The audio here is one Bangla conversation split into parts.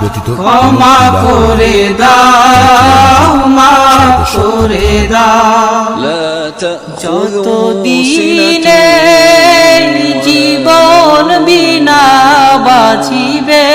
ব্যতীত ক্ষমা করে দাও মা করে দাও। দিনে জীবন বিনা বাঁচিবে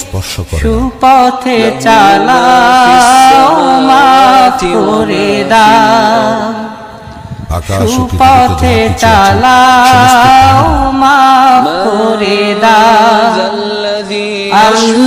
স্পর্শ করে সুপথে চালাও মা দা দাও। পথে চালাও মা করে দা